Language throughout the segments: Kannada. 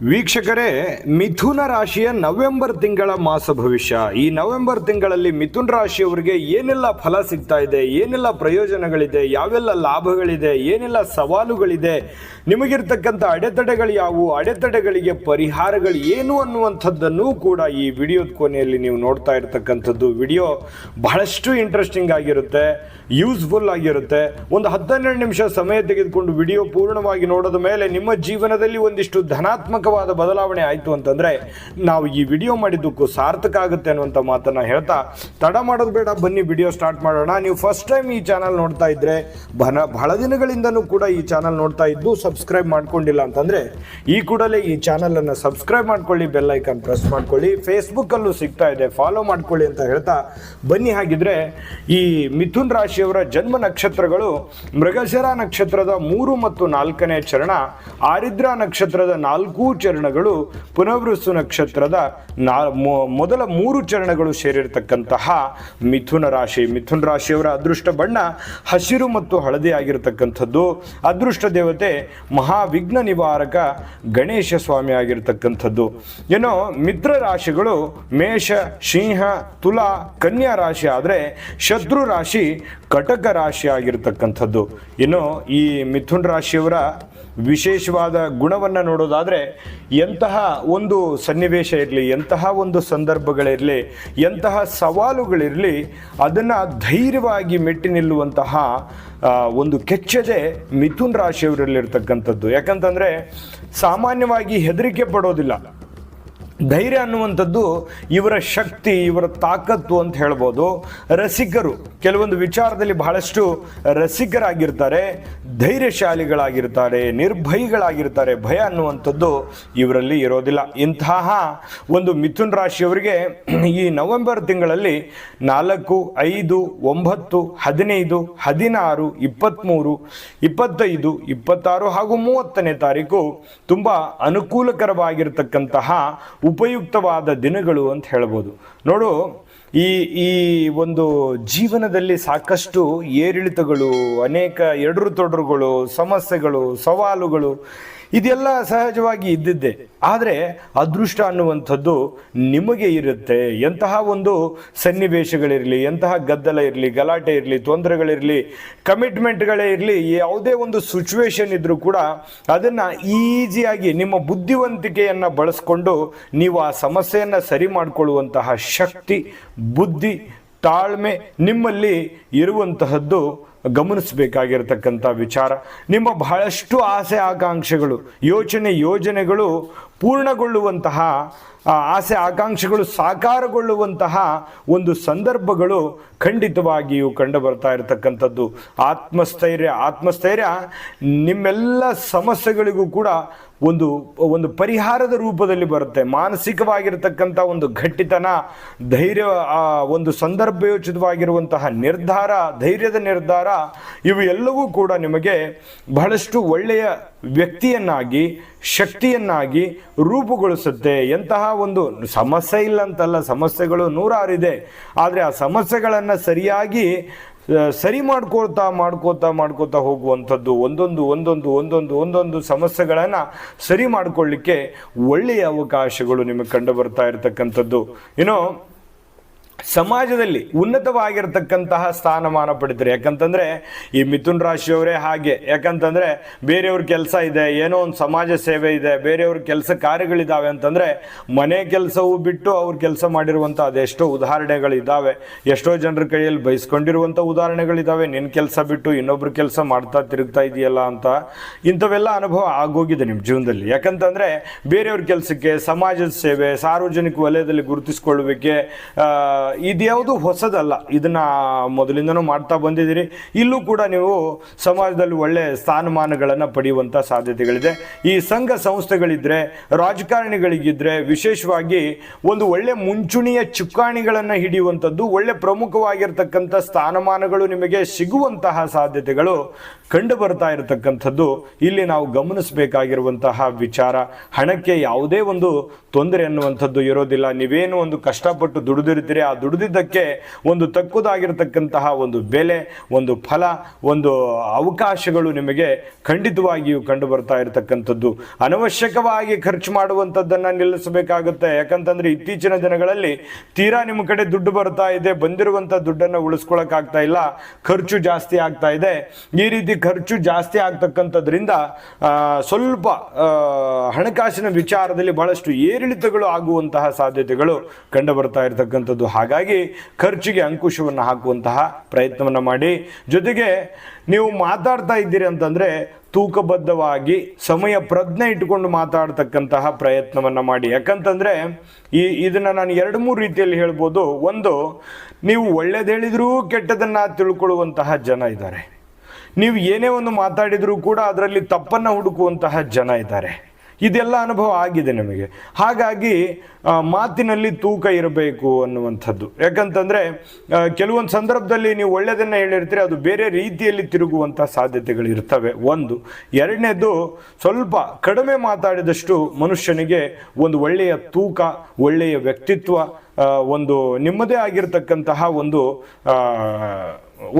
ವೀಕ್ಷಕರೇ, ಮಿಥುನ ರಾಶಿಯ ನವೆಂಬರ್ ತಿಂಗಳ ಮಾಸ ಭವಿಷ್ಯ. ಈ ನವೆಂಬರ್ ತಿಂಗಳಲ್ಲಿ ಮಿಥುನ್ ರಾಶಿಯವರಿಗೆ ಏನೆಲ್ಲ ಫಲ ಸಿಗ್ತಾ ಇದೆ, ಏನೆಲ್ಲ ಪ್ರಯೋಜನಗಳಿದೆ, ಯಾವೆಲ್ಲ ಲಾಭಗಳಿದೆ, ಏನೆಲ್ಲ ಸವಾಲುಗಳಿದೆ, ನಿಮಗಿರ್ತಕ್ಕಂಥ ಅಡೆತಡೆಗಳು ಯಾವುವು, ಅಡೆತಡೆಗಳಿಗೆ ಪರಿಹಾರಗಳು ಏನು ಅನ್ನುವಂಥದ್ದನ್ನು ಕೂಡ ಈ ವಿಡಿಯೋದ ಕೊನೆಯಲ್ಲಿ ನೀವು ನೋಡ್ತಾ ಇರ್ತಕ್ಕಂಥದ್ದು. ವಿಡಿಯೋ ಬಹಳಷ್ಟು ಇಂಟ್ರೆಸ್ಟಿಂಗ್ ಆಗಿರುತ್ತೆ, ಯೂಸ್ಫುಲ್ ಆಗಿರುತ್ತೆ. ಒಂದು ಹದಿನೆರಡು ನಿಮಿಷ ಸಮಯ ತೆಗೆದುಕೊಂಡು ವಿಡಿಯೋ ಪೂರ್ಣವಾಗಿ ನೋಡೋದ ಮೇಲೆ ನಿಮ್ಮ ಜೀವನದಲ್ಲಿ ಒಂದಿಷ್ಟು ಬದಲಾವಣೆ ಆಯಿತು ಅಂತಂದರೆ ನಾವು ಈ ವಿಡಿಯೋ ಮಾಡಿದ್ದಕ್ಕೂ ಸಾರ್ಥಕ ಆಗುತ್ತೆ ಅನ್ನುವಂಥ ಮಾತನ್ನು ಹೇಳ್ತಾ, ತಡ ಮಾಡೋದು ಬೇಡ, ಬನ್ನಿ ವಿಡಿಯೋ ಸ್ಟಾರ್ಟ್ ಮಾಡೋಣ. ನೀವು ಫಸ್ಟ್ ಟೈಮ್ ಈ ಚಾನಲ್ ನೋಡ್ತಾ ಇದ್ದರೆ ಬನ, ಬಹಳ ದಿನಗಳಿಂದನೂ ಕೂಡ ಈ ಚಾನಲ್ ನೋಡ್ತಾ ಇದ್ದು ಸಬ್ಸ್ಕ್ರೈಬ್ ಮಾಡ್ಕೊಂಡಿಲ್ಲ ಅಂತಂದರೆ, ಈ ಕೂಡಲೇ ಈ ಚಾನಲನ್ನು ಸಬ್ಸ್ಕ್ರೈಬ್ ಮಾಡ್ಕೊಳ್ಳಿ ಬೆಲ್ ಐಕಾನ್ ಪ್ರೆಸ್ ಮಾಡ್ಕೊಳ್ಳಿ. ಫೇಸ್ಬುಕ್ಕಲ್ಲೂ ಸಿಗ್ತಾ ಇದೆ ಫಾಲೋ ಮಾಡ್ಕೊಳ್ಳಿ ಅಂತ ಹೇಳ್ತಾ, ಬನ್ನಿ ಹಾಗಿದ್ರೆ ಈ ಮಿಥುನ್ ರಾಶಿಯವರ ಜನ್ಮ ನಕ್ಷತ್ರಗಳು ಮೃಗಶಿರ ನಕ್ಷತ್ರದ ಮೂರು ಮತ್ತು ನಾಲ್ಕನೇ ಚರಣ, ಆರಿದ್ರ ನಕ್ಷತ್ರದ ನಾಲ್ಕು ಚರಣಗಳು ಪುನರ್ವಸು ನಕ್ಷತ್ರದ ನಾ ಮೊದಲ ಮೂರು ಚರಣಗಳು ಸೇರಿರತಕ್ಕಂತಹ ಮಿಥುನ ರಾಶಿ. ಮಿಥುನ ರಾಶಿಯವರ ಅದೃಷ್ಟ ಬಣ್ಣ ಹಸಿರು ಮತ್ತು ಹಳದಿ ಆಗಿರತಕ್ಕಂಥದ್ದು. ಅದೃಷ್ಟ ದೇವತೆ ಮಹಾವಿಘ್ನ ನಿವಾರಕ ಗಣೇಶ ಸ್ವಾಮಿ ಆಗಿರತಕ್ಕಂಥದ್ದು. ಏನೋ ಮಿತ್ರ ರಾಶಿಗಳು ಮೇಷ, ಸಿಂಹ, ತುಲಾ, ಕನ್ಯಾ ರಾಶಿ ಆದರೆ ಶತ್ರು ರಾಶಿ ಕಟಕ ರಾಶಿ ಆಗಿರತಕ್ಕಂಥದ್ದು. ಇನ್ನು ಈ ಮಿಥುನ್ ರಾಶಿಯವರ ವಿಶೇಷವಾದ ಗುಣವನ್ನು ನೋಡೋದಾದರೆ ಎಂತಹ ಒಂದು ಸನ್ನಿವೇಶ ಇರಲಿ, ಎಂತಹ ಒಂದು ಸಂದರ್ಭಗಳಿರಲಿ, ಎಂತಹ ಸವಾಲುಗಳಿರಲಿ ಅದನ್ನು ಧೈರ್ಯವಾಗಿ ಮೆಟ್ಟಿ ನಿಲ್ಲುವಂತಹ ಒಂದು ಕೆಚ್ಚದೆ ಮಿಥುನ್ ರಾಶಿಯವರಲ್ಲಿರ್ತಕ್ಕಂಥದ್ದು. ಯಾಕಂತಂದರೆ ಸಾಮಾನ್ಯವಾಗಿ ಹೆದರಿಕೆ ಪಡೋದಿಲ್ಲ. ಧೈರ್ಯ ಅನ್ನುವಂಥದ್ದು ಇವರ ಶಕ್ತಿ, ಇವರ ತಾಕತ್ತು ಅಂತ ಹೇಳ್ಬೋದು. ರಸಿಕರು, ಕೆಲವೊಂದು ವಿಚಾರದಲ್ಲಿ ಬಹಳಷ್ಟು ರಸಿಕರಾಗಿರ್ತಾರೆ, ಧೈರ್ಯಶಾಲಿಗಳಾಗಿರ್ತಾರೆ, ನಿರ್ಭಯಿಗಳಾಗಿರ್ತಾರೆ, ಭಯ ಅನ್ನುವಂಥದ್ದು ಇವರಲ್ಲಿ ಇರೋದಿಲ್ಲ. ಇಂತಹ ಒಂದು ಮಿಥುನ್ ರಾಶಿಯವರಿಗೆ ಈ ನವೆಂಬರ್ ತಿಂಗಳಲ್ಲಿ ನಾಲ್ಕು, ಐದು, ಒಂಬತ್ತು, ಹದಿನೈದು, ಹದಿನಾರು ಇಪ್ಪತ್ತ್ಮೂರು ಇಪ್ಪತ್ತೈದು, ಇಪ್ಪತ್ತಾರು ಹಾಗೂ ಮೂವತ್ತನೇ ತಾರೀಕು ತುಂಬ ಅನುಕೂಲಕರವಾಗಿರ್ತಕ್ಕಂತಹ ಉಪಯುಕ್ತವಾದ ದಿನಗಳು ಅಂತ ಹೇಳ್ಬೋದು. ನೋಡು, ಈ ಈ ಒಂದು ಜೀವನದಲ್ಲಿ ಸಾಕಷ್ಟು ಏರಿಳಿತಗಳು, ಅನೇಕ ಎಡರು ತೊಡರುಗಳು, ಸಮಸ್ಯೆಗಳು, ಸವಾಲುಗಳು ಇದೆಲ್ಲ ಸಹಜವಾಗಿ ಇದ್ದಿದ್ದೆ. ಆದರೆ ಅದೃಷ್ಟ ಅನ್ನುವಂಥದ್ದು ನಿಮಗೆ ಇರುತ್ತೆ. ಎಂತಹ ಒಂದು ಸನ್ನಿವೇಶಗಳಿರಲಿ, ಎಂತಹ ಗದ್ದಲ ಇರಲಿ, ಗಲಾಟೆ ಇರಲಿ, ತೊಂದರೆಗಳಿರಲಿ ಕಮಿಟ್ಮೆಂಟ್ಗಳೇ ಇರಲಿ, ಯಾವುದೇ ಒಂದು ಸಿಚುವೇಶನ್ ಇದ್ದರೂ ಕೂಡ ಅದನ್ನು ಈಸಿಯಾಗಿ ನಿಮ್ಮ ಬುದ್ಧಿವಂತಿಕೆಯನ್ನು ಬಳಸ್ಕೊಂಡು ನೀವು ಆ ಸಮಸ್ಯೆಯನ್ನು ಸರಿ ಮಾಡಿಕೊಳ್ಳುವಂತಹ ಶಕ್ತಿ, ಬುದ್ಧಿ, ತಾಳ್ಮೆ ನಿಮ್ಮಲ್ಲಿ ಇರುವಂತಹದ್ದು ಗಮನಿಸಬೇಕಾಗಿರತಕ್ಕಂಥ ವಿಚಾರ. ನಿಮ್ಮ ಬಹಳಷ್ಟು ಆಸೆ ಆಕಾಂಕ್ಷೆಗಳು ಯೋಚನೆ ಯೋಜನೆಗಳು ಪೂರ್ಣಗೊಳ್ಳುವಂತಹ ಆಸೆ ಆಕಾಂಕ್ಷೆಗಳು ಸಾಕಾರಗೊಳ್ಳುವಂತಹ ಒಂದು ಸಂದರ್ಭಗಳು ಖಂಡಿತವಾಗಿಯೂ ಕಂಡು ಬರ್ತಾ ಇರತಕ್ಕಂಥದ್ದು. ಆತ್ಮಸ್ಥೈರ್ಯ ಆತ್ಮಸ್ಥೈರ್ಯ ನಿಮ್ಮೆಲ್ಲ ಸಮಸ್ಯೆಗಳಿಗೂ ಕೂಡ ಒಂದು ಒಂದು ಪರಿಹಾರದ ರೂಪದಲ್ಲಿ ಬರುತ್ತೆ. ಮಾನಸಿಕವಾಗಿರ್ತಕ್ಕಂಥ ಒಂದು ಗಟ್ಟಿತನ, ಧೈರ್ಯ ಒಂದು ಸಂದರ್ಭಯೋಚಿತವಾಗಿರುವಂತಹ ನಿರ್ಧಾರ, ಧೈರ್ಯದ ನಿರ್ಧಾರ, ಇವು ಕೂಡ ನಿಮಗೆ ಬಹಳಷ್ಟು ಒಳ್ಳೆಯ ವ್ಯಕ್ತಿಯನ್ನಾಗಿ, ಶಕ್ತಿಯನ್ನಾಗಿ ರೂಪುಗೊಳಿಸುತ್ತೆ. ಎಂತಹ ಒಂದು ಸಮಸ್ಯೆ ಇಲ್ಲ ಅಂತಲ್ಲ ಸಮಸ್ಯೆಗಳು ನೂರಾರಿದೆ. ಆದರೆ ಆ ಸಮಸ್ಯೆಗಳನ್ನು ಸರಿಯಾಗಿ ಸರಿ ಮಾಡ್ಕೊಳ್ತಾ ಮಾಡ್ಕೋತಾ ಮಾಡ್ಕೋತಾ ಹೋಗುವಂಥದ್ದು ಒಂದೊಂದು ಒಂದೊಂದು ಒಂದೊಂದು ಒಂದೊಂದು ಸಮಸ್ಯೆಗಳನ್ನು ಸರಿ ಮಾಡಿಕೊಳ್ಳಿಕ್ಕೆ ಒಳ್ಳೆಯ ಅವಕಾಶಗಳು ನಿಮಗೆ ಕಂಡು ಬರ್ತಾ ಇರತಕ್ಕಂಥದ್ದು. ಏನೋ ಸಮಾಜದಲ್ಲಿ ಉನ್ನತವಾಗಿರ್ತಕ್ಕಂತಹ ಸ್ಥಾನಮಾನ ಪಡಿತಾರೆ ಯಾಕಂತಂದ್ರೆ ಈ ಮಿಥುನ್ ರಾಶಿಯವರೇ ಹಾಗೆ. ಯಾಕಂತಂದ್ರೆ ಬೇರೆಯವ್ರ ಕೆಲಸ ಇದೆ, ಏನೋ ಒಂದು ಸಮಾಜ ಸೇವೆ ಇದೆ, ಬೇರೆಯವ್ರ ಕೆಲಸ ಕಾರ್ಯಗಳಿದ್ದಾವೆ ಅಂತಂದ್ರೆ ಮನೆ ಕೆಲಸವು ಬಿಟ್ಟು ಅವ್ರ ಕೆಲಸ ಮಾಡಿರುವಂಥ ಅದೆಷ್ಟೋ ಉದಾಹರಣೆಗಳಿದ್ದಾವೆ ಎಷ್ಟೋ ಜನರ ಕೈಯಲ್ಲಿ ಬಯಸ್ಕೊಂಡಿರುವಂಥ ಉದಾಹರಣೆಗಳಿದ್ದಾವೆ ನಿನ್ನ ಕೆಲಸ ಬಿಟ್ಟು ಇನ್ನೊಬ್ರು ಕೆಲಸ ಮಾಡ್ತಾ ತಿರುಗ್ತಾ ಇದೆಯಲ್ಲ ಅಂತ ಇಂಥವೆಲ್ಲ ಅನುಭವ ಆಗೋಗಿದೆ ನಿಮ್ಮ ಜೀವನದಲ್ಲಿ. ಯಾಕಂತಂದ್ರೆ ಬೇರೆಯವ್ರ ಕೆಲಸಕ್ಕೆ, ಸಮಾಜದ ಸೇವೆ, ಸಾರ್ವಜನಿಕ ವಲಯದಲ್ಲಿ ಗುರುತಿಸ್ಕೊಳ್ಳುವಿಕೆ ಇದ್ಯಾವುದು ಹೊಸದಲ್ಲ. ಇದನ್ನ ಮೊದಲಿಂದನೂ ಮಾಡ್ತಾ ಬಂದಿದ್ದೀರಿ. ಇಲ್ಲೂ ಕೂಡ ನೀವು ಸಮಾಜದಲ್ಲಿ ಒಳ್ಳೆ ಸ್ಥಾನಮಾನಗಳನ್ನು ಪಡೆಯುವಂಥ ಸಾಧ್ಯತೆಗಳಿದೆ. ಈ ಸಂಘ ಸಂಸ್ಥೆಗಳಿದ್ರೆ, ರಾಜಕಾರಣಿಗಳಿಗಿದ್ರೆ ವಿಶೇಷವಾಗಿ ಒಂದು ಒಳ್ಳೆ ಮುಂಚೂಣಿಯ ಚುಕ್ಕಾಣಿಗಳನ್ನು ಹಿಡಿಯುವಂಥದ್ದು, ಒಳ್ಳೆ ಪ್ರಮುಖವಾಗಿರ್ತಕ್ಕಂಥ ಸ್ಥಾನಮಾನಗಳು ನಿಮಗೆ ಸಿಗುವಂತಹ ಸಾಧ್ಯತೆಗಳು ಕಂಡು ಬರ್ತಾ ಇರತಕ್ಕಂಥದ್ದು ಇಲ್ಲಿ ನಾವು ಗಮನಿಸಬೇಕಾಗಿರುವಂತಹ ವಿಚಾರ. ಹಣಕ್ಕೆ ಯಾವುದೇ ಒಂದು ತೊಂದರೆ ಅನ್ನುವಂಥದ್ದು ಇರೋದಿಲ್ಲ. ನೀವೇನು ಒಂದು ಕಷ್ಟಪಟ್ಟು ದುಡಿದಿರ್ತೀರಿ, ಆ ದುಡಿದಿದ್ದಕ್ಕೆ ಒಂದು ತಕ್ಕುದಾಗಿರತಕ್ಕಂತಹ ಒಂದು ಬೆಲೆ, ಒಂದು ಫಲ, ಒಂದು ಅವಕಾಶಗಳು ನಿಮಗೆ ಖಂಡಿತವಾಗಿಯೂ ಕಂಡು ಬರ್ತಾ ಇರತಕ್ಕಂಥದ್ದು. ಅನವಶ್ಯಕವಾಗಿ ಖರ್ಚು ಮಾಡುವಂಥದ್ದನ್ನು ನಿಲ್ಲಿಸಬೇಕಾಗುತ್ತೆ. ಯಾಕಂತಂದ್ರೆ ಇತ್ತೀಚಿನ ದಿನಗಳಲ್ಲಿ ತೀರಾ ನಿಮ್ಮ ಕಡೆ ದುಡ್ಡು ಬರ್ತಾ ಇದೆ, ಬಂದಿರುವಂಥ ದುಡ್ಡನ್ನು ಉಳಿಸ್ಕೊಳಕ್ಕಾಗ್ತಾ ಇಲ್ಲ, ಖರ್ಚು ಜಾಸ್ತಿ ಆಗ್ತಾ ಇದೆ. ಈ ರೀತಿ ಖರ್ಚು ಜಾಸ್ತಿ ಆಗ್ತಕ್ಕಂಥದ್ರಿಂದ ಸ್ವಲ್ಪ ಹಣಕಾಸಿನ ವಿಚಾರದಲ್ಲಿ ಬಹಳಷ್ಟು ಏರಿಳಿತಗಳು ಆಗುವಂತಹ ಸಾಧ್ಯತೆಗಳು ಕಂಡು ಬರ್ತಾ ಇರತಕ್ಕಂಥದ್ದು ಹಾಗಾಗಿ ಖರ್ಚಿಗೆ ಅಂಕುಶವನ್ನು ಹಾಕುವಂತಹ ಪ್ರಯತ್ನವನ್ನು ಮಾಡಿ. ಜೊತೆಗೆ ನೀವು ಮಾತಾಡ್ತಾ ಇದ್ದೀರಿ ಅಂತಂದರೆ ತೂಕಬದ್ಧವಾಗಿ ಸಮಯ ಪ್ರಜ್ಞೆ ಇಟ್ಟುಕೊಂಡು ಮಾತಾಡ್ತಕ್ಕಂತಹ ಪ್ರಯತ್ನವನ್ನು ಮಾಡಿ. ಯಾಕಂತಂದರೆ ಈ ಇದನ್ನು ನಾನು ಎರಡು ಮೂರು ರೀತಿಯಲ್ಲಿ ಹೇಳ್ಬೋದು. ಒಂದು, ನೀವು ಒಳ್ಳೇದು ಹೇಳಿದರೂ ಕೆಟ್ಟದನ್ನು ತಿಳ್ಕೊಳ್ಳುವಂತಹ ಜನ ಇದ್ದಾರೆ. ನೀವು ಏನೇ ಒಂದು ಮಾತಾಡಿದರೂ ಕೂಡ ಅದರಲ್ಲಿ ತಪ್ಪನ್ನು ಹುಡುಕುವಂತಹ ಜನ ಇದ್ದಾರೆ. ಇದೆಲ್ಲ ಅನುಭವ ಆಗಿದೆ ನಮಗೆ. ಹಾಗಾಗಿ ಮಾತಿನಲ್ಲಿ ತೂಕ ಇರಬೇಕು ಅನ್ನುವಂಥದ್ದು. ಯಾಕಂತಂದ್ರೆ ಕೆಲವೊಂದು ಸಂದರ್ಭದಲ್ಲಿ ನೀವು ಒಳ್ಳೆಯದನ್ನು ಹೇಳಿರ್ತೀರಿ, ಅದು ಬೇರೆ ರೀತಿಯಲ್ಲಿ ತಿರುಗುವಂಥ ಸಾಧ್ಯತೆಗಳು ಇರ್ತವೆ. ಒಂದು. ಎರಡನೇದು, ಸ್ವಲ್ಪ ಕಡಿಮೆ ಮಾತಾಡಿದಷ್ಟು ಮನುಷ್ಯನಿಗೆ ಒಂದು ಒಳ್ಳೆಯ ತೂಕ, ಒಳ್ಳೆಯ ವ್ಯಕ್ತಿತ್ವ ಒಂದು ನಿಮ್ಮದೇ ಆಗಿರ್ತಕ್ಕಂತಹ ಒಂದು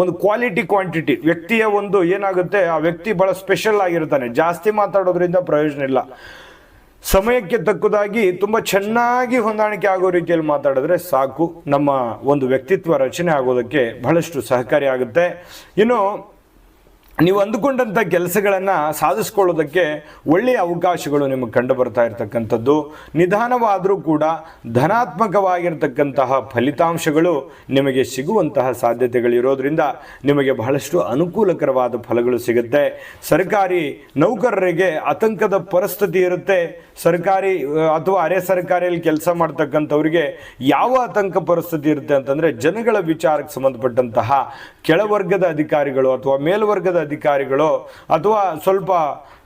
ಒಂದು ಕ್ವಾಲಿಟಿ ಕ್ವಾಂಟಿಟಿ ವ್ಯಕ್ತಿಯ ಒಂದು ಏನಾಗುತ್ತೆ, ಆ ವ್ಯಕ್ತಿ ಬಹಳ ಸ್ಪೆಷಲ್ ಆಗಿರ್ತಾನೆ. ಜಾಸ್ತಿ ಮಾತಾಡೋದ್ರಿಂದ ಪ್ರಯೋಜನ ಇಲ್ಲ. ಸಮಯಕ್ಕೆ ತಕ್ಕುದಾಗಿ ತುಂಬ ಚೆನ್ನಾಗಿ ಹೊಂದಾಣಿಕೆ ಆಗೋ ರೀತಿಯಲ್ಲಿ ಮಾತಾಡಿದ್ರೆ ಸಾಕು. ನಮ್ಮ ಒಂದು ವ್ಯಕ್ತಿತ್ವ ರಚನೆ ಆಗೋದಕ್ಕೆ ಬಹಳಷ್ಟು ಸಹಕಾರಿ ಆಗುತ್ತೆ. ಇನ್ನು ನೀವು ಅಂದುಕೊಂಡಂಥ ಕೆಲಸಗಳನ್ನು ಸಾಧಿಸ್ಕೊಳ್ಳೋದಕ್ಕೆ ಒಳ್ಳೆಯ ಅವಕಾಶಗಳು ನಿಮಗೆ ಕಂಡು ಬರ್ತಾ ಇರತಕ್ಕಂಥದ್ದು. ನಿಧಾನವಾದರೂ ಕೂಡ ಧನಾತ್ಮಕವಾಗಿರ್ತಕ್ಕಂತಹ ಫಲಿತಾಂಶಗಳು ನಿಮಗೆ ಸಿಗುವಂತಹ ಸಾಧ್ಯತೆಗಳಿರೋದ್ರಿಂದ ನಿಮಗೆ ಬಹಳಷ್ಟು ಅನುಕೂಲಕರವಾದ ಫಲಗಳು ಸಿಗುತ್ತೆ. ಸರ್ಕಾರಿ ನೌಕರರಿಗೆ ಆತಂಕದ ಪರಿಸ್ಥಿತಿ ಇರುತ್ತೆ. ಸರ್ಕಾರಿ, ಅಥವಾ ಅರೆ ಸರ್ಕಾರಿಯಲ್ಲಿ ಕೆಲಸ ಮಾಡ್ತಕ್ಕಂಥವ್ರಿಗೆ ಯಾವ ಆತಂಕ ಪರಿಸ್ಥಿತಿ ಇರುತ್ತೆ ಅಂತಂದರೆ ಜನಗಳ ವಿಚಾರಕ್ಕೆ ಸಂಬಂಧಪಟ್ಟಂತಹ ಕೆಳವರ್ಗದ ಅಧಿಕಾರಿಗಳು ಅಥವಾ ಮೇಲ್ವರ್ಗದ ಅಧಿಕಾರಿಗಳು ಅಥವಾ ಸ್ವಲ್ಪ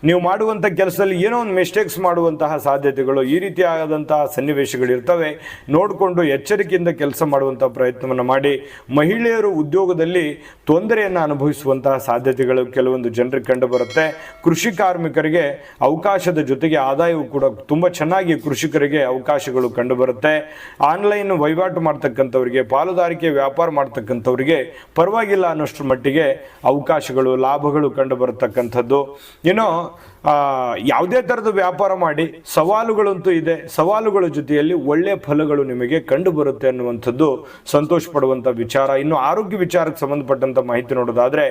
ನೀವು ಮಾಡುವಂಥ ಕೆಲಸದಲ್ಲಿ ಏನೋ ಒಂದು ಮಿಸ್ಟೇಕ್ಸ್ ಮಾಡುವಂತಹ ಸಾಧ್ಯತೆಗಳು ಈ ರೀತಿಯಾದಂತಹ ಸನ್ನಿವೇಶಗಳು ಇರ್ತವೆ. ನೋಡಿಕೊಂಡು ಎಚ್ಚರಿಕೆಯಿಂದ ಕೆಲಸ ಮಾಡುವಂಥ ಪ್ರಯತ್ನವನ್ನು ಮಾಡಿ. ಮಹಿಳೆಯರು ಉದ್ಯೋಗದಲ್ಲಿ ತೊಂದರೆಯನ್ನು ಅನುಭವಿಸುವಂತಹ ಸಾಧ್ಯತೆಗಳು ಕೆಲವೊಂದು ಜನರಿಗೆ ಕಂಡುಬರುತ್ತೆ ಕೃಷಿ ಕಾರ್ಮಿಕರಿಗೆ ಅವಕಾಶದ ಜೊತೆಗೆ ಆದಾಯವು ಕೂಡ ತುಂಬ ಚೆನ್ನಾಗಿ ಕೃಷಿಕರಿಗೆ ಅವಕಾಶಗಳು ಕಂಡುಬರುತ್ತೆ ಆನ್ಲೈನ್ ವಹಿವಾಟು ಮಾಡ್ತಕ್ಕಂಥವ್ರಿಗೆ, ಪಾಲುದಾರಿಕೆ ವ್ಯಾಪಾರ ಮಾಡ್ತಕ್ಕಂಥವ್ರಿಗೆ ಪರವಾಗಿಲ್ಲ ಅನ್ನೋಷ್ಟ್ರ ಮಟ್ಟಿಗೆ ಅವಕಾಶಗಳು ಲಾಭಗಳು ಕಂಡು ಬರತಕ್ಕಂಥದ್ದು. ಆ, ಯಾವುದೇ ಥರದ ವ್ಯಾಪಾರ ಮಾಡಿ ಸವಾಲುಗಳಂತೂ ಇದೆ. ಸವಾಲುಗಳ ಜೊತೆಯಲ್ಲಿ ಒಳ್ಳೆಯ ಫಲಗಳು ನಿಮಗೆ ಕಂಡು ಬರುತ್ತೆ ಅನ್ನುವಂಥದ್ದು ಸಂತೋಷ ಪಡುವಂಥ ವಿಚಾರ. ಇನ್ನು ಆರೋಗ್ಯ ವಿಚಾರಕ್ಕೆ ಸಂಬಂಧಪಟ್ಟಂಥ ಮಾಹಿತಿ ನೋಡೋದಾದ್ರೆ,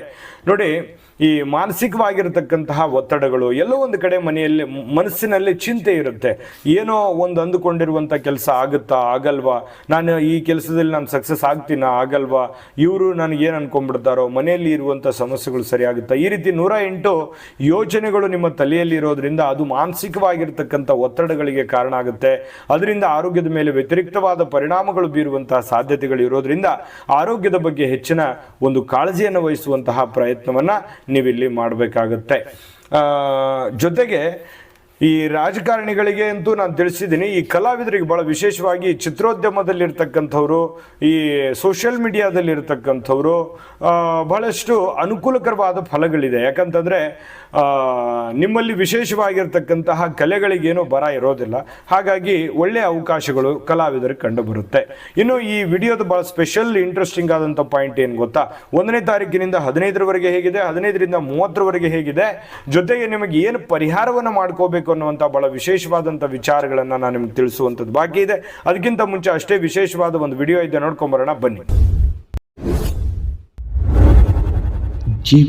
ನೋಡಿ, ಈ ಮಾನಸಿಕವಾಗಿರತಕ್ಕಂತಹ ಒತ್ತಡಗಳು, ಎಲ್ಲೋ ಒಂದು ಕಡೆ ಮನೆಯಲ್ಲಿ ಮನಸ್ಸಿನಲ್ಲಿ ಚಿಂತೆ ಇರುತ್ತೆ. ಏನೋ ಒಂದು ಅಂದುಕೊಂಡಿರುವಂಥ ಕೆಲಸ ಆಗುತ್ತಾ, ಆಗಲ್ವಾ? ನಾನು ಈ ಕೆಲಸದಲ್ಲಿ ನಾನು ಸಕ್ಸಸ್ ಆಗ್ತೀನ, ಆಗಲ್ವಾ? ಇವರು ನನಗೆ ಏನು ಅನ್ಕೊಂಡ್ಬಿಡ್ತಾರೋ, ಮನೆಯಲ್ಲಿ ಇರುವಂಥ ಸಮಸ್ಯೆಗಳು ಸರಿಯಾಗುತ್ತಾ? ಈ ರೀತಿ ನೂರ ಎಂಟು ಯೋಚನೆಗಳು ನಿಮ್ಮ ತಲೆಯಲ್ಲಿ ಇರೋದ್ರಿಂದ ಅದು ಮಾನಸಿಕವಾಗಿರ್ತಕ್ಕಂಥ ಒತ್ತಡಗಳಿಗೆ ಕಾರಣ ಆಗುತ್ತೆ. ಅದರಿಂದ ಆರೋಗ್ಯದ ಮೇಲೆ ವ್ಯತಿರಿಕ್ತವಾದ ಪರಿಣಾಮಗಳು ಬೀರುವಂತಹ ಸಾಧ್ಯತೆಗಳು ಇರೋದ್ರಿಂದ ಆರೋಗ್ಯದ ಬಗ್ಗೆ ಹೆಚ್ಚಿನ ಒಂದು ಕಾಳಜಿಯನ್ನು ವಹಿಸುವಂತಹ ಪ್ರಯತ್ನವನ್ನ ನೀವಿಲ್ಲಿ ಮಾಡಬೇಕಾಗುತ್ತೆ. ಜೊತೆಗೆ ಈ ರಾಜಕಾರಣಿಗಳಿಗೆ ಅಂತೂ ನಾನು ತಿಳಿಸಿದ್ದೀನಿ, ಈ ಕಲಾವಿದರಿಗೆ ಬಹಳ ವಿಶೇಷವಾಗಿ ಚಿತ್ರೋದ್ಯಮದಲ್ಲಿರ್ತಕ್ಕಂಥವ್ರು, ಈ ಸೋಷಿಯಲ್ ಮೀಡಿಯಾದಲ್ಲಿರ್ತಕ್ಕಂಥವ್ರು ಬಹಳಷ್ಟು ಅನುಕೂಲಕರವಾದ ಫಲಗಳಿದೆ. ಯಾಕಂತಂದರೆ ನಿಮ್ಮಲ್ಲಿ ವಿಶೇಷವಾಗಿರ್ತಕ್ಕಂತಹ ಕಲೆಗಳಿಗೇನೋ ಬರ ಇರೋದಿಲ್ಲ. ಹಾಗಾಗಿ ಒಳ್ಳೆಯ ಅವಕಾಶಗಳು ಕಲಾವಿದರಿಗೆ ಕಂಡುಬರುತ್ತೆ. ಇನ್ನು ಈ ವಿಡಿಯೋದ ಬಹಳ ಸ್ಪೆಷಲ್ ಇಂಟ್ರೆಸ್ಟಿಂಗ್ ಆದಂಥ ಪಾಯಿಂಟ್ ಏನು ಗೊತ್ತಾ? ಒಂದನೇ ತಾರೀಕಿನಿಂದ ಹದಿನೈದರವರೆಗೆ ಹೇಗಿದೆ, ಹದಿನೈದರಿಂದ ಮೂವತ್ತರವರೆಗೆ ಹೇಗಿದೆ. ಜೊತೆಗೆ ನಿಮಗೆ ಏನು ಪರಿಹಾರವನ್ನು ಮಾಡ್ಕೋಬೇಕು ಅನ್ನುವಂಥ ಬಹಳ ವಿಶೇಷವಾದಂಥ ವಿಚಾರಗಳನ್ನು ನಾನು ನಿಮ್ಗೆ ತಿಳಿಸುವಂಥದ್ದು ಬಾಕಿ ಇದೆ. ಅದಕ್ಕಿಂತ ಮುಂಚೆ ಅಷ್ಟೇ ವಿಶೇಷವಾದ ಒಂದು ವಿಡಿಯೋ ಇದೆ ನೋಡ್ಕೊಂಬರೋಣ ಬನ್ನಿ.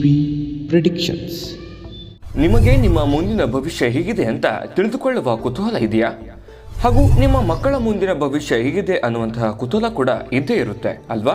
ಬಿ ಪ್ರಿಡಿಕ್ಷನ್ಸ್. ನಿಮಗೆ ನಿಮ್ಮ ಮುಂದಿನ ಭವಿಷ್ಯ ಹೇಗಿದೆ ಅಂತ ತಿಳಿದುಕೊಳ್ಳುವ ಕುತೂಹಲ ಇದೆಯಾ? ಹಾಗೂ ನಿಮ್ಮ ಮಕ್ಕಳ ಮುಂದಿನ ಭವಿಷ್ಯ ಹೇಗಿದೆ ಅನ್ನುವಂತಹ ಕುತೂಹಲ ಕೂಡ ಇದ್ದೇ ಇರುತ್ತೆ ಅಲ್ವಾ?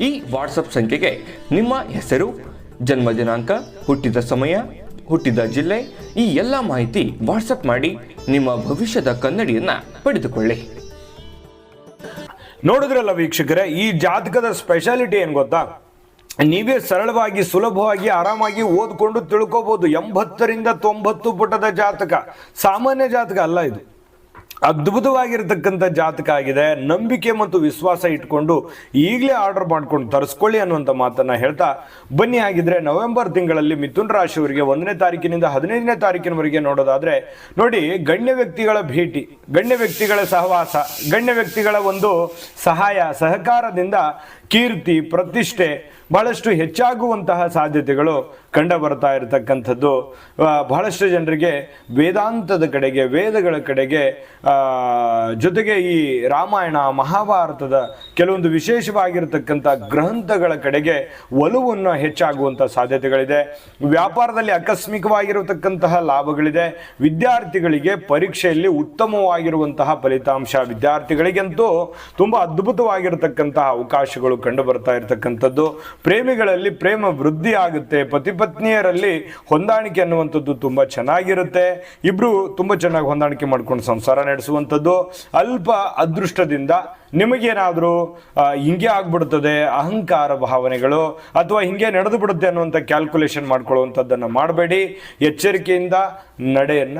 ಈ ವಾಟ್ಸಪ್ ಸಂಖ್ಯೆಗೆ ನಿಮ್ಮ ಹೆಸರು, ಜನ್ಮ ದಿನಾಂಕ, ಹುಟ್ಟಿದ ಸಮಯ, ಹುಟ್ಟಿದ ಜಿಲ್ಲೆ, ಈ ಎಲ್ಲ ಮಾಹಿತಿ ವಾಟ್ಸಪ್ ಮಾಡಿ ನಿಮ್ಮ ಭವಿಷ್ಯದ ಕನ್ನಡಿಯನ್ನ ಪಡೆದುಕೊಳ್ಳಿ. ನೋಡಿದ್ರಲ್ಲ ವೀಕ್ಷಕರೇ, ಈ ಜಾತಕದ ಸ್ಪೆಷಾಲಿಟಿ ಏನು ಗೊತ್ತಾ? ನೀವೇ ಸರಳವಾಗಿ, ಸುಲಭವಾಗಿ, ಆರಾಮಾಗಿ ಓದ್ಕೊಂಡು ತಿಳ್ಕೋಬಹುದು ಎಂಬತ್ತರಿಂದ ತೊಂಬತ್ತು ಪುಟದ ಜಾತಕ. ಸಾಮಾನ್ಯ ಜಾತಕ ಅಲ್ಲ ಇದು. ಅದ್ಭುತವಾಗಿರ್ತಕ್ಕಂಥ ಜಾತಕ ಆಗಿದೆ. ನಂಬಿಕೆ ಮತ್ತು ವಿಶ್ವಾಸ ಇಟ್ಕೊಂಡು ಈಗಲೇ ಆರ್ಡರ್ ಮಾಡ್ಕೊಂಡು ತರಿಸ್ಕೊಳ್ಳಿ ಅನ್ನುವಂಥ ಮಾತನ್ನ ಹೇಳ್ತಾ ಬನ್ನಿ. ಆಗಿದ್ರೆ ನವೆಂಬರ್ ತಿಂಗಳಲ್ಲಿ ಮಿಥುನ್ ರಾಶಿಯವರಿಗೆ ಒಂದನೇ ತಾರೀಕಿನಿಂದ ಹದಿನೈದನೇ ತಾರೀಕಿನವರೆಗೆ ನೋಡೋದಾದ್ರೆ ನೋಡಿ, ಗಣ್ಯ ವ್ಯಕ್ತಿಗಳ ಭೇಟಿ, ಗಣ್ಯ ವ್ಯಕ್ತಿಗಳ ಸಹವಾಸ, ಗಣ್ಯ ವ್ಯಕ್ತಿಗಳ ಒಂದು ಸಹಾಯ, ಸಹಕಾರದಿಂದ ಕೀರ್ತಿ, ಪ್ರತಿಷ್ಠೆ ಬಹಳಷ್ಟು ಹೆಚ್ಚಾಗುವಂತಹ ಸಾಧ್ಯತೆಗಳು ಕಂಡು ಬರ್ತಾ ಇರತಕ್ಕಂಥದ್ದು ಬಹಳಷ್ಟು ಜನರಿಗೆ ವೇದಾಂತದ ಕಡೆಗೆ, ವೇದಗಳ ಕಡೆಗೆ ಜೊತೆಗೆ ಈ ರಾಮಾಯಣ, ಮಹಾಭಾರತದ ಕೆಲವೊಂದು ವಿಶೇಷವಾಗಿರತಕ್ಕಂಥ ಗ್ರಂಥಗಳ ಕಡೆಗೆ ಒಲವನ್ನು ಹೆಚ್ಚಾಗುವಂಥ ಸಾಧ್ಯತೆಗಳಿದೆ. ವ್ಯಾಪಾರದಲ್ಲಿ ಆಕಸ್ಮಿಕವಾಗಿರತಕ್ಕಂತಹ ಲಾಭಗಳಿದೆ. ವಿದ್ಯಾರ್ಥಿಗಳಿಗೆ ಪರೀಕ್ಷೆಯಲ್ಲಿ ಉತ್ತಮವಾಗಿರುವಂತಹ ಫಲಿತಾಂಶ ವಿದ್ಯಾರ್ಥಿಗಳಿಗಂತೂ ತುಂಬ ಅದ್ಭುತವಾಗಿರತಕ್ಕಂತಹ ಅವಕಾಶಗಳು ಕಂಡು ಬರ್ತಾ ಇರತಕ್ಕಂಥದ್ದು. ಪ್ರೇಮಿಗಳಲ್ಲಿ ಪ್ರೇಮ ವೃದ್ಧಿ ಆಗುತ್ತೆ ಪತಿ ಪತ್ನಿಯರಲ್ಲಿ ಹೊಂದಾಣಿಕೆ ಅನ್ನುವಂಥದ್ದು ತುಂಬ ಚೆನ್ನಾಗಿರುತ್ತೆ. ಇಬ್ರು ತುಂಬ ಚೆನ್ನಾಗಿ ಹೊಂದಾಣಿಕೆ ಮಾಡ್ಕೊಂಡು ಸಂಸಾರ ನಡೆಸುವಂಥದ್ದು. ಅಲ್ಪ ಅದೃಷ್ಟದಿಂದ ನಿಮಗೇನಾದರೂ ಹಿಂಗೆ ಆಗ್ಬಿಡ್ತದೆ, ಅಹಂಕಾರ ಭಾವನೆಗಳು, ಅಥವಾ ಹಿಂಗೆ ನಡೆದು ಬಿಡುತ್ತೆ ಅನ್ನುವಂಥ ಕ್ಯಾಲ್ಕುಲೇಷನ್ ಮಾಡ್ಕೊಳ್ಳುವಂಥದ್ದನ್ನು ಮಾಡಬೇಡಿ. ಎಚ್ಚರಿಕೆಯಿಂದ ನಡೆಯನ್ನ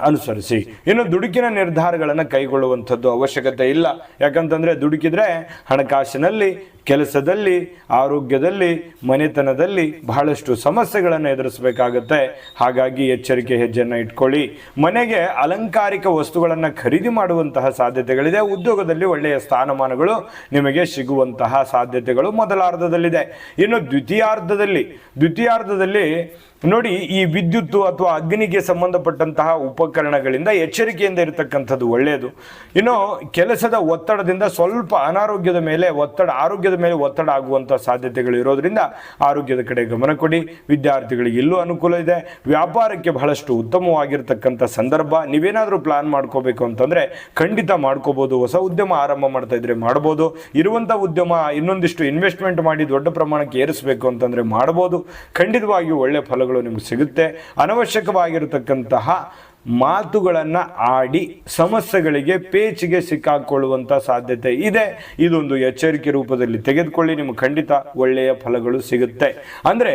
ಅನುಸರಿಸಿ. ಇನ್ನು ದುಡುಕಿನ ನಿರ್ಧಾರಗಳನ್ನು ಕೈಗೊಳ್ಳುವಂಥದ್ದು ಅವಶ್ಯಕತೆ ಇಲ್ಲ. ಯಾಕಂತಂದರೆ ದುಡುಕಿದ್ರೆ ಹಣಕಾಸಿನಲ್ಲಿ, ಕೆಲಸದಲ್ಲಿ, ಆರೋಗ್ಯದಲ್ಲಿ, ಮನೆತನದಲ್ಲಿ ಬಹಳಷ್ಟು ಸಮಸ್ಯೆಗಳನ್ನು ಎದುರಿಸಬೇಕಾಗತ್ತೆ. ಹಾಗಾಗಿ ಎಚ್ಚರಿಕೆ ಹೆಜ್ಜೆಯನ್ನು ಇಟ್ಕೊಳ್ಳಿ. ಮನೆಗೆ ಅಲಂಕಾರಿಕ ವಸ್ತುಗಳನ್ನು ಖರೀದಿ ಮಾಡುವಂತಹ ಸಾಧ್ಯತೆಗಳಿದೆ. ಉದ್ಯೋಗದಲ್ಲಿ ಒಳ್ಳೆಯ ಸ್ಥಾನಮಾನಗಳು ನಿಮಗೆ ಸಿಗುವಂತಹ ಸಾಧ್ಯತೆಗಳು ಮೊದಲಾರ್ಧದಲ್ಲಿದೆ. ಇನ್ನು ದ್ವಿತೀಯಾರ್ಧದಲ್ಲಿ ದ್ವಿತೀಯಾರ್ಧದಲ್ಲಿ ನೋಡಿ, ಈ ವಿದ್ಯುತ್ತು ಅಥವಾ ಅಗ್ನಿಗೆ ಸಂಬಂಧಪಟ್ಟಂತಹ ಉಪಕರಣಗಳಿಂದ ಎಚ್ಚರಿಕೆಯಿಂದ ಇರತಕ್ಕಂಥದ್ದು ಒಳ್ಳೆಯದು. ಇನ್ನು ಕೆಲಸದ ಒತ್ತಡದಿಂದ ಸ್ವಲ್ಪ ಅನಾರೋಗ್ಯದ ಮೇಲೆ ಒತ್ತಡ, ಆರೋಗ್ಯದ ಮೇಲೆ ಒತ್ತಡ ಆಗುವಂಥ ಸಾಧ್ಯತೆಗಳು ಇರೋದ್ರಿಂದ ಆರೋಗ್ಯದ ಕಡೆ ಗಮನ ಕೊಡಿ. ವಿದ್ಯಾರ್ಥಿಗಳಿಗೆ ಇಲ್ಲೂ ಅನುಕೂಲ ಇದೆ. ವ್ಯಾಪಾರಕ್ಕೆ ಬಹಳಷ್ಟು ಉತ್ತಮವಾಗಿರ್ತಕ್ಕಂಥ ಸಂದರ್ಭ. ನೀವೇನಾದರೂ ಪ್ಲಾನ್ ಮಾಡ್ಕೋಬೇಕು ಅಂತಂದ್ರೆ ಖಂಡಿತ ಮಾಡ್ಕೋಬಹುದು ಹೊಸ ಉದ್ಯಮ ಆರಂಭ ಮಾಡ್ತಾ ಇದ್ರೆ ಮಾಡ್ಬೋದು. ಇರುವಂಥ ಉದ್ಯಮ ಇನ್ನೊಂದಿಷ್ಟು ಇನ್ವೆಸ್ಟ್ಮೆಂಟ್ ಮಾಡಿ ದೊಡ್ಡ ಪ್ರಮಾಣಕ್ಕೆ ಏರಿಸಬೇಕು ಅಂತಂದ್ರೆ ಮಾಡ್ಬೋದು. ಖಂಡಿತವಾಗಿಯೂ ಒಳ್ಳೆ ಫಲಗಳು ನಿಮ್ಗೆ ಸಿಗುತ್ತೆ. ಅನವಶ್ಯಕವಾಗಿರತಕ್ಕಂತಹ ಮಾತುಗಳನ್ನು ಆಡಿ ಸಮಸ್ಯೆಗಳಿಗೆ ಪೇಚಿಗೆ ಸಿಕ್ಕಾಕೊಳ್ಳುವಂಥ ಸಾಧ್ಯತೆ ಇದೆ. ಇದೊಂದು ಎಚ್ಚರಿಕೆ ರೂಪದಲ್ಲಿ ತೆಗೆದುಕೊಳ್ಳಿ. ನಿಮಗೆ ಖಂಡಿತ ಒಳ್ಳೆಯ ಫಲಗಳು ಸಿಗುತ್ತೆ. ಅಂದರೆ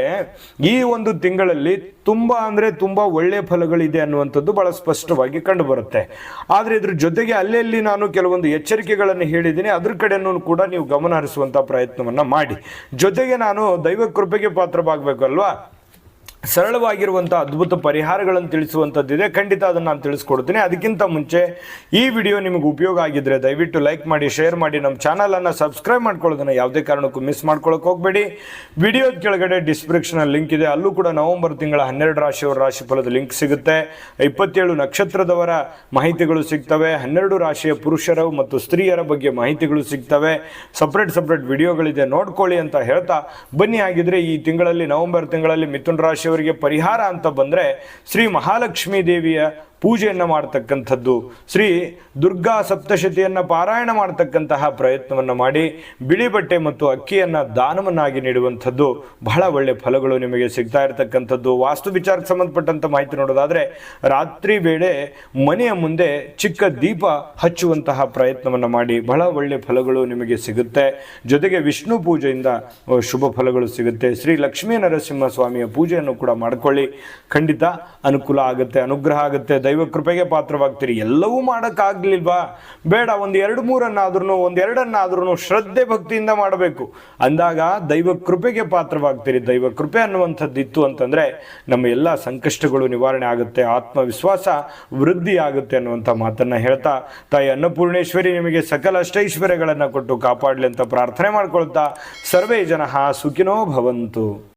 ಈ ಒಂದು ತಿಂಗಳಲ್ಲಿ ತುಂಬ ಅಂದರೆ ತುಂಬ ಒಳ್ಳೆಯ ಫಲಗಳಿದೆ ಅನ್ನುವಂಥದ್ದು ಬಹಳ ಸ್ಪಷ್ಟವಾಗಿ ಕಂಡುಬರುತ್ತೆ. ಆದರೆ ಇದ್ರ ಜೊತೆಗೆ ಅಲ್ಲೆಲ್ಲಿ ನಾನು ಕೆಲವೊಂದು ಎಚ್ಚರಿಕೆಗಳನ್ನು ಹೇಳಿದ್ದೀನಿ, ಅದ್ರ ಕಡೆನೂ ಕೂಡ ನೀವು ಗಮನ ಹರಿಸುವಂಥ ಪ್ರಯತ್ನವನ್ನು ಮಾಡಿ. ಜೊತೆಗೆ ನಾನು ದೈವ ಕೃಪೆಗೆ ಪಾತ್ರವಾಗಬೇಕು ಅಲ್ವಾ? ಸರಳವಾಗಿರುವಂಥ ಅದ್ಭುತ ಪರಿಹಾರಗಳನ್ನು ತಿಳಿಸುವಂಥದ್ದಿದೆ. ಖಂಡಿತ ಅದನ್ನು ನಾನು ತಿಳಿಸ್ಕೊಡ್ತೀನಿ. ಅದಕ್ಕಿಂತ ಮುಂಚೆ ಈ ವಿಡಿಯೋ ನಿಮಗೆ ಉಪಯೋಗ ಆಗಿದ್ರೆ ದಯವಿಟ್ಟು ಲೈಕ್ ಮಾಡಿ, ಶೇರ್ ಮಾಡಿ. ನಮ್ಮ ಚಾನಲನ್ನು ಸಬ್ಸ್ಕ್ರೈಬ್ ಮಾಡ್ಕೊಳ್ಳೋದನ್ನು ಯಾವುದೇ ಕಾರಣಕ್ಕೂ ಮಿಸ್ ಮಾಡ್ಕೊಳ್ಳೋಕೆ ಹೋಗಬೇಡಿ. ವಿಡಿಯೋದ ಕೆಳಗಡೆ ಡಿಸ್ಕ್ರಿಪ್ಷನಲ್ಲಿ ಲಿಂಕ್ ಇದೆ. ಅಲ್ಲೂ ಕೂಡ ನವೆಂಬರ್ ತಿಂಗಳ ಹನ್ನೆರಡು ರಾಶಿಯವರ ರಾಶಿಫಲದ ಲಿಂಕ್ ಸಿಗುತ್ತೆ. ಇಪ್ಪತ್ತೇಳು ನಕ್ಷತ್ರದವರ ಮಾಹಿತಿಗಳು ಸಿಗ್ತವೆ. ಹನ್ನೆರಡು ರಾಶಿಯ ಪುರುಷರ ಮತ್ತು ಸ್ತ್ರೀಯರ ಬಗ್ಗೆ ಮಾಹಿತಿಗಳು ಸಿಗ್ತವೆ. ಸಪ್ರೇಟ್ ಸಪ್ರೇಟ್ ವಿಡಿಯೋಗಳಿದೆ. ನೋಡ್ಕೊಳ್ಳಿ ಅಂತ ಹೇಳ್ತಾ ಬನ್ನಿ. ಆಗಿದ್ರೆ ಈ ತಿಂಗಳಲ್ಲಿ ನವೆಂಬರ್ ತಿಂಗಳಲ್ಲಿ ಮಿಥುನ್ ರಾಶಿಯವರಿಗೆ ಪರಿಹಾರ ಅಂತ ಬಂದ್ರೆ ಶ್ರೀ ಮಹಾಲಕ್ಷ್ಮೀ ದೇವಿಯ ಪೂಜೆಯನ್ನು ಮಾಡ್ತಕ್ಕಂಥದ್ದು, ಶ್ರೀ ದುರ್ಗಾ ಸಪ್ತಶತಿಯನ್ನು ಪಾರಾಯಣ ಮಾಡ್ತಕ್ಕಂತಹ ಪ್ರಯತ್ನವನ್ನು ಮಾಡಿ, ಬಿಳಿ ಬಟ್ಟೆ ಮತ್ತು ಅಕ್ಕಿಯನ್ನು ದಾನವನ್ನಾಗಿ ನೀಡುವಂಥದ್ದು ಬಹಳ ಒಳ್ಳೆ ಫಲಗಳು ನಿಮಗೆ ಸಿಗ್ತಾ ಇರತಕ್ಕಂಥದ್ದು. ವಾಸ್ತು ವಿಚಾರಕ್ಕೆ ಸಂಬಂಧಪಟ್ಟಂಥ ಮಾಹಿತಿ ನೋಡೋದಾದರೆ, ರಾತ್ರಿ ವೇಳೆ ಮನೆಯ ಮುಂದೆ ಚಿಕ್ಕ ದೀಪ ಹಚ್ಚುವಂತಹ ಪ್ರಯತ್ನವನ್ನು ಮಾಡಿ ಬಹಳ ಒಳ್ಳೆ ಫಲಗಳು ನಿಮಗೆ ಸಿಗುತ್ತೆ. ಜೊತೆಗೆ ವಿಷ್ಣು ಪೂಜೆಯಿಂದ ಶುಭ ಫಲಗಳು ಸಿಗುತ್ತೆ. ಶ್ರೀ ಲಕ್ಷ್ಮೀ ನರಸಿಂಹ ಸ್ವಾಮಿಯ ಪೂಜೆಯನ್ನು ಕೂಡ ಮಾಡ್ಕೊಳ್ಳಿ. ಖಂಡಿತ ಅನುಕೂಲ ಆಗುತ್ತೆ, ಅನುಗ್ರಹ ಆಗುತ್ತೆ. ದೈವ ದೈವ ಕೃಪೆಗೆ ಪಾತ್ರವಾಗ್ತೀರಿ. ಎಲ್ಲವೂ ಮಾಡೋಕ್ಕಾಗ್ಲಿಲ್ವಾ? ಬೇಡ, ಒಂದು ಎರಡು ಮೂರನ್ನಾದ್ರೂ ಒಂದೆರಡನ್ನಾದ್ರೂ ಶ್ರದ್ಧೆ ಭಕ್ತಿಯಿಂದ ಮಾಡಬೇಕು. ಅಂದಾಗ ದೈವ ಕೃಪೆಗೆ ಪಾತ್ರವಾಗ್ತೀರಿ. ದೈವ ಕೃಪೆ ಅನ್ನುವಂಥದ್ದು ಇತ್ತು ಅಂತಂದ್ರೆ ನಮ್ಮ ಎಲ್ಲ ಸಂಕಷ್ಟಗಳು ನಿವಾರಣೆ ಆಗುತ್ತೆ, ಆತ್ಮವಿಶ್ವಾಸ ವೃದ್ಧಿ ಆಗುತ್ತೆ ಅನ್ನುವಂಥ ಮಾತನ್ನ ಹೇಳ್ತಾ, ತಾಯಿ ಅನ್ನಪೂರ್ಣೇಶ್ವರಿ ನಿಮಗೆ ಸಕಲ ಅಷ್ಟೈಶ್ವರ್ಯಗಳನ್ನು ಕೊಟ್ಟು ಕಾಪಾಡಲಿ ಅಂತ ಪ್ರಾರ್ಥನೆ ಮಾಡ್ಕೊಳ್ತಾ, ಸರ್ವೇ ಜನ ಸುಖಿನೋ ಭವಂತು.